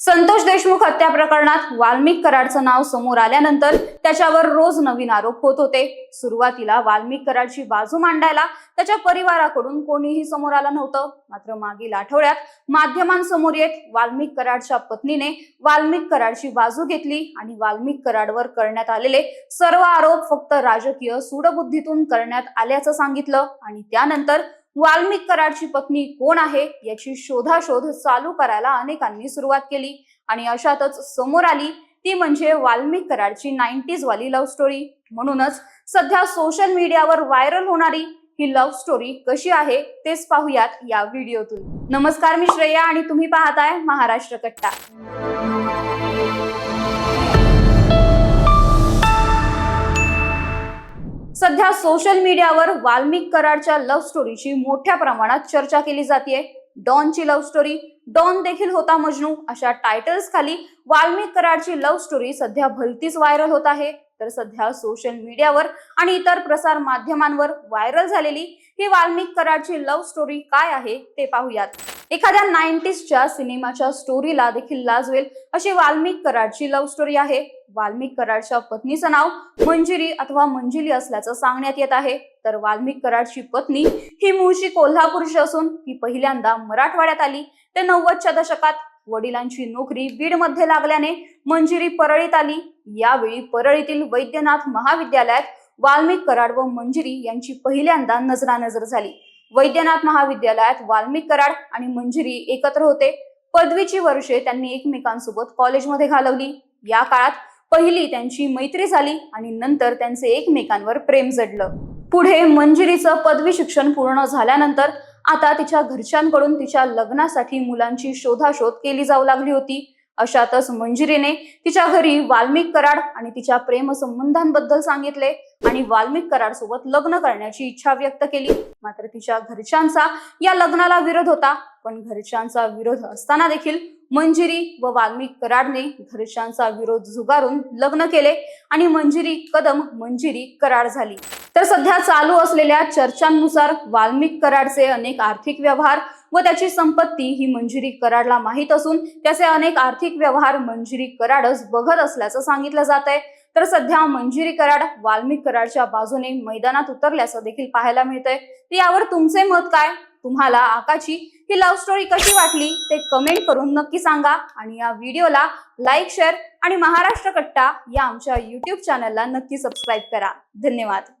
संतोष देशमुख हत्या प्रकरणात वाल्मिक कराडचं नाव समोर आल्यानंतर त्याच्यावर रोज नवीन आरोप होत होते. सुरुवातीला वाल्मिक कराडची बाजू मांडायला त्याच्या परिवाराकडून कोणीही समोर आलं नव्हतं. मात्र मागील आठवड्यात माध्यमांसमोर येत वाल्मिक कराडच्या पत्नीने वाल्मिक कराडची बाजू घेतली आणि वाल्मिक कराडवर करण्यात आलेले सर्व आरोप फक्त राजकीय सूडबुद्धीतून करण्यात आल्याचं सांगितलं आणि त्यानंतर वाल्मिक कराडची पत्नी कोण आहे याची शोधाशोध चालू करायला अनेकांनी सुरुवात केली. आणि अशातच समोर आली ती म्हणजे वाल्मिक कराडची नाईन्टीज वाली लव्ह स्टोरी म्हणूनच सध्या सोशल मीडियावर व्हायरल होणारी ही लव्ह स्टोरी कशी आहे तेच पाहूयात या व्हिडिओतून. नमस्कार मी श्रेया आणि तुम्ही पाहताय महाराष्ट्र कट्टा. सध्या सोशल मीडियावर वाल्मिक कराडच्या लव्ह स्टोरीची मोठ्या प्रमाणात चर्चा केली जाते डॉनची लव्ह स्टोरी डॉन देखील होता मजनू. अशा टायटल्स खाली वाल्मिक कराडची लव्ह स्टोरी सध्या भलतीच व्हायरल होत आहे. तर सध्या सोशल मीडियावर आणि इतर प्रसार माध्यमांवर व्हायरल झालेली ही वाल्मिक कराडची लव्ह स्टोरी काय आहे ते पाहूयात. एखाद्या नाईन्टीजच्या सिनेमाच्या स्टोरीला देखील लाजवेल अशी वाल्मिक कराडची लव्ह स्टोरी आहे. वाल्मिक कराडच्या पत्नीचं नाव मंजिरी अथवा मंजिली असल्याचं सांगण्यात येत आहे. तर वाल्मिक कराडची पत्नी ही मूळची कोल्हापूरची असून ती पहिल्यांदा मराठवाड्यात आली. ते नव्वदच्या दशकात वडिलांची नोकरी बीडमध्ये लागल्याने मंजिरी परळीत आली. यावेळी परळीतील वैद्यनाथ महाविद्यालयात वाल्मिक कराड व मंजिरी यांची पहिल्यांदा नजरानजर झाली. वैद्यनाथ महाविद्यालयात वाल्मिक कराड आणि मंजिरी एकत्र होते. पदवीची वर्षे त्यांनी एकमेकांसोबत कॉलेजमध्ये घालवली. या काळात पहिली त्यांची मैत्री झाली आणि नंतर त्यांचे एकमेकांवर प्रेम जडलं. पुढे मंजिरीचं पदवी शिक्षण पूर्ण झाल्यानंतर आता तिच्या घरच्यांकडून तिच्या लग्नासाठी मुलांची शोधाशोध केली जाऊ लागली होती. अशातच मंजिरीने तिच्या घरी वाल्मिक कराड आणि तिच्या प्रेमसंबंधांबद्दल सांगितले आणि वाल्मिक कराड सोबत लग्न करण्याची इच्छा व्यक्त केली. मात्र तिच्या घरच्यांचा या लग्नाला विरोध होता. पण घरच्यांचा विरोध असताना देखील मंजिरी व वाल्मिक कराडने घरच्यांचा विरोध झुगारून लग्न केले आणि मंजिरी कदम मंजिरी कराड झाली. तर सध्या चालू असलेल्या चर्चांनुसार वाल्मिक कराडचे अनेक आर्थिक व्यवहार व त्याची संपत्ती ही मंजिरी कराडला माहीत असून त्याचे अनेक आर्थिक व्यवहार मंजिरी कराडच बघत असल्याचं सांगितलं जात आहे. तर सध्या मंजिरी कराड वाल्मिक कराडच्या बाजूने मैदानात उतरल्याचं देखील पाहायला मिळतंय. तर यावर तुमचे मत काय? तुम्हाला आकाची ही लव्ह स्टोरी कशी वाटली? ते कमेंट करून नक्की सांगा. आणि या व्हिडिओला लाईक शेअर आणि महाराष्ट्र कट्टा या आमच्या युट्यूब चॅनलला नक्की सबस्क्राईब करा. धन्यवाद.